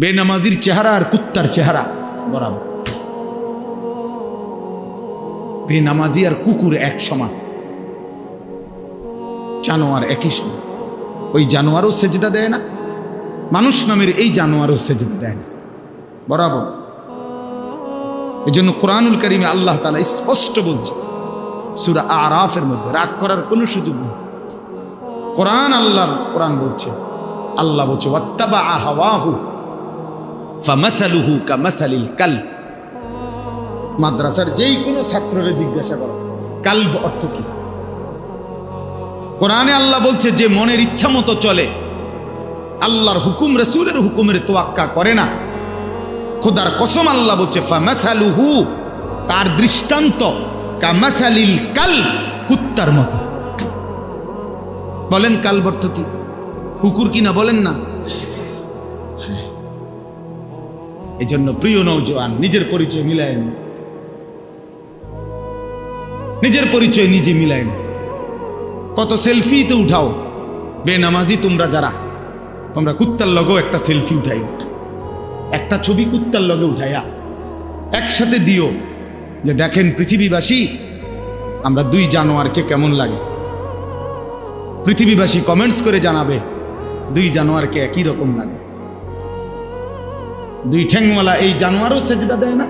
বেনামাজির চেহারা আর কুত্তার চেহারা, বরাবর। বেনামাজি আর কুকুর এক সমান। জানোয়ার একই সমান। ওই জানোয়ারও সেজদা দেয় না, মানুষ নামের এই জানোয়ারও সেজদা দেয় না, বরাবর। এই জন্য কোরআনুল করিমে আল্লাহ তালা স্পষ্ট বলছে, সুরা আরাফের মধ্যে রাগ করার কোনো সুযোগ নেই। কোরআন আল্লাহর কোরআন বলছে, আল্লাহ বলছে ওয়াত্তাবা আহাওয়াহু ফামাসালুহু কামাসালিল কাল মাদ্রাসার যেই কোনো ছাত্ররে জিজ্ঞাসা করো, কালব অর্থ কি? কোরআনে আল্লাহ বলছে, যে মনের ইচ্ছা মতো চলে, আল্লাহর হুকুম রসুলের হুকুমের তোয়াক্কা করে না। খোদার কসম আল্লাহ বলছে, ফামাসালুহু, তার দৃষ্টান্ত কামাসালিল কাল কুত্তার মতো। বলেন কালব অর্থ কি? কুকুর কি না বলেন না? এই জন্য প্রিয় নৌজওয়ান নিজের পরিচয় মিলায়। নিজের পরিচয় নিজে মিলায়। কত সেলফি তো উঠাও। বেনামাজি তোমরা যারা, তোমরা কুত্তার লগেও একটা সেলফি উঠাই একটা ছবি কুত্তার লগে উঠাইয়া একসাথে দিও। যে দেখেন পৃথিবীবাসী, আমরা দুই জানোয়ারকে কেমন লাগে। পৃথিবীবাসী কমেন্টস করে জানাবে, দুই জানোয়ারকে একই রকম লাগে। দুই ঠ্যাংওয়ালা এই জানোয়ারও সেজদা দেয় না,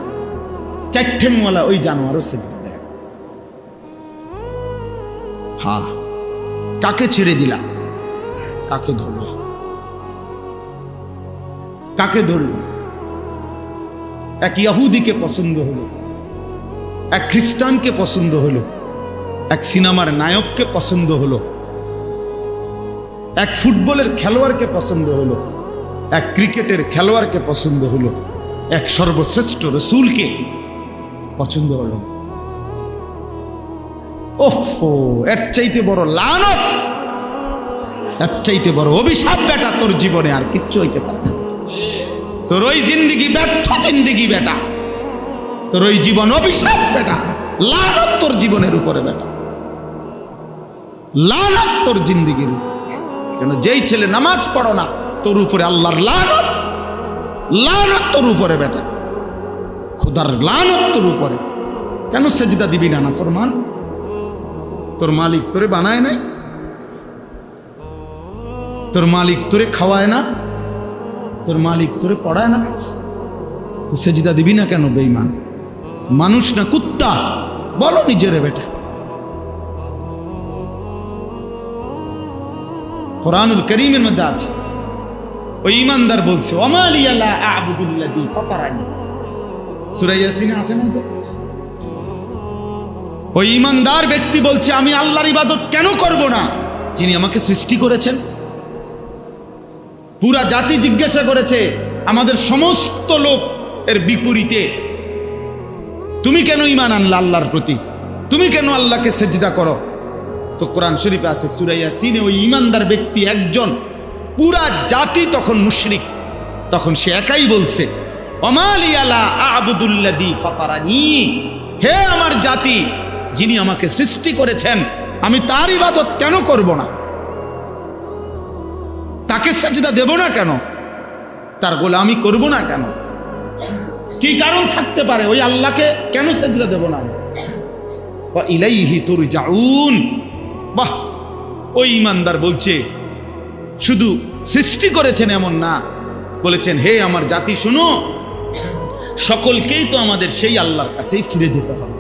চার ঠ্যাংওয়ালা ওই জানোয়ারও সেজদা দেয়। হা, কাকে ছেড়ে দিলা? কাকে ধরল? কাকে ধরল? এক ইয়াহুদিকে পছন্দ হলো, এক খ্রিস্টানকে পছন্দ হলো, এক সিনেমার নায়ককে পছন্দ হলো, এক ফুটবলের খেলোয়াড়কে পছন্দ হলো এক ক্রিকেটের খেলোয়াড়কে পছন্দ হলো। এক সর্বশ্রেষ্ঠ রসুলকে পছন্দ হলো। ওফো এর চাইতে বড় লানত, এর চাইতে বড় অভিশাপ বেটা তোর জীবনে আর কিচ্ছু হইতে পারে না। তোর ওই জিন্দিগি ব্যর্থ জিন্দিগি বেটা। তোর ওই জীবন অভিশাপ বেটা। লানত তোর জীবনের উপরে বেটা। লানত তোর জিন্দিগির উপরে। কেন যেই ছেলে নামাজ পড়ো না তোর উপরে আল্লাহর লানত লানত তোর উপরে বেটা। খুদার লানত তোর উপরে। কেন সেজদা দিবি না না ফরমান? তোর মালিক তোরে বানায় নাই? তোর মালিক তোরে খাওয়ায় না? তোর মালিক তোরে পড়ায় না? তো সেজদা দিবি না কেন বেইমান মানুষ না কুত্তা? বলো নিজেরে বেটা। কোরআনুল করিমের মধ্যে আছে। ওই ইমানদার বলছে আল্লাহ আবুদুল্লাদি ফাতারানি। সূরা ইয়াসিনে আছে না ওই ইমানদার ব্যক্তি বলছে, আমি আল্লাহর ইবাদত কেন করব না? যিনি আমাকে সৃষ্টি করেছেন। পুরা জাতি জিজ্ঞাসা করেছে, আমাদের সমস্ত লোক এর বিপরীতে তুমি কেন ইমান আনলা আল্লাহর প্রতি? তুমি কেন আল্লাহকে সেজদা করো? তো কোরআন শরীফে আছে সুরাইয়া সিনে ওই ইমানদার ব্যক্তি একজন পুরা জাতি তখন মুশরিক। তখন সে একাই বলছে অমালিয়ালা আবুদুল্লাদি ফাতারানি। হে আমার জাতি, যিনি আমাকে সৃষ্টি করেছেন, আমি তার ইবাদত কেন করব না? তাকে সেজদা দেব না কেন? তার গোলামি করব না কেন? কি কারণ থাকতে পারে? ওই আল্লাহকে কেন সেজদা দেব না ইলাইহি তুরজাউন। বাহ! ওই ইমানদার বলছে শুধু সৃষ্টি করেছেন এমন না। বলেছেন, হে আমার জাতি, শুনো, সকলকেই তো আমাদের সেই আল্লাহর কাছেই ফিরে যেতে হবে।